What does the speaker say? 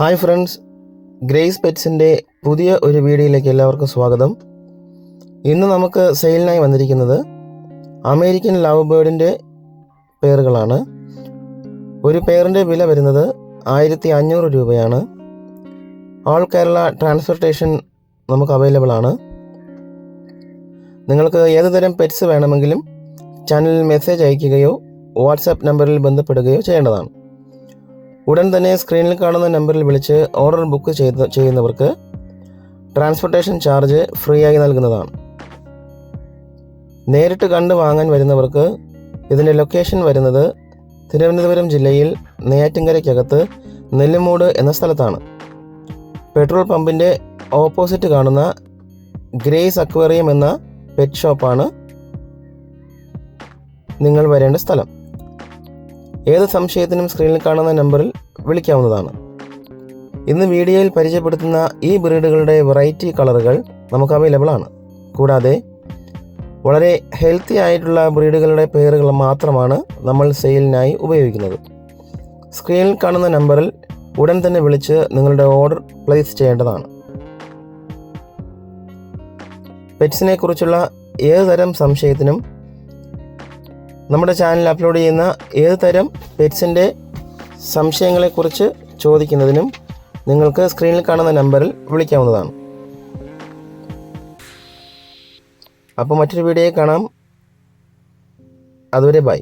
Hi friends grace പെറ്റ്സിന്റെ പുതിയ ഒരു വീഡിയോയിലേക്ക് എല്ലാവർക്കും സ്വാഗതം. ഇന്ന് നമുക്ക് സെയിലിനായി വന്നിരിക്കുന്നത് അമേരിക്കൻ ലവ് ബേർഡിന്റെ പേറുകളാണ്. ഒരു പേറിന്റെ വില വരുന്നത് ആയിരത്തി അഞ്ഞൂറ് രൂപയാണ്. ഓൾ കേരള ട്രാൻസ്പോർട്ടേഷൻ നമുക്ക് അവൈലബിൾ ആണ്. നിങ്ങൾക്ക് ഏതുതരം പെറ്റ്സ് വേണമെങ്കിലും ചാനലിൽ മെസ്സേജ് അയയ്ക്കുകയോ വാട്സാപ്പ് നമ്പറിൽ ബന്ധപ്പെടുകയോ ചെയ്യേണ്ടതാണ്. ഉടൻ തന്നെ സ്ക്രീനിൽ കാണുന്ന നമ്പറിൽ വിളിച്ച് ഓർഡർ ബുക്ക് ചെയ്ത് ചെയ്യുന്നവർക്ക് ട്രാൻസ്പോർട്ടേഷൻ ചാർജ് ഫ്രീ ആയി നൽകുന്നതാണ്. നേരിട്ട് കണ്ട് വാങ്ങാൻ വരുന്നവർക്ക് ഇതിന്റെ ലൊക്കേഷൻ വരുന്നത് തിരുവനന്തപുരം ജില്ലയിൽ നെയ്യാറ്റിൻകരയ്ക്കകത്ത് നെല്ലുമൂട് എന്ന സ്ഥലത്താണ്. പെട്രോൾ പമ്പിന്റെ ഓപ്പോസിറ്റ് കാണുന്ന ഗ്രേസ് അക്വേറിയം എന്ന പെറ്റ് ഷോപ്പാണ് നിങ്ങൾ വരേണ്ട സ്ഥലം. ഏത് സംശയത്തിനും സ്ക്രീനിൽ കാണുന്ന നമ്പറിൽ വിളിക്കാവുന്നതാണ്. ഇന്ന് വീഡിയോയിൽ പരിചയപ്പെടുത്തുന്ന ഈ ബ്രീഡുകളുടെ വെറൈറ്റി കളറുകൾ നമുക്ക് അവൈലബിൾ ആണ്. കൂടാതെ വളരെ ഹെൽത്തി ആയിട്ടുള്ള ബ്രീഡുകളുടെ പേരുകൾ മാത്രമാണ് നമ്മൾ സെയിലിനായി ഉപയോഗിക്കുന്നത്. സ്ക്രീനിൽ കാണുന്ന നമ്പറിൽ ഉടൻ തന്നെ വിളിച്ച് നിങ്ങളുടെ ഓർഡർ പ്ലേസ് ചെയ്യേണ്ടതാണ്. പെറ്റ്സിനെ കുറിച്ചുള്ള ഏതുതരം സംശയത്തിനും നമ്മുടെ ചാനലിൽ അപ്ലോഡ് ചെയ്യുന്ന ഏത് തരം പെറ്റ്സിന്റെ സംശയങ്ങളെക്കുറിച്ച് ചോദിക്കുന്നതിനും നിങ്ങൾക്ക് സ്ക്രീനിൽ കാണുന്ന നമ്പറിൽ വിളിക്കാവുന്നതാണ്. അപ്പോൾ മറ്റൊരു വീഡിയോയിൽ കാണാം. അതുവരെ ബൈ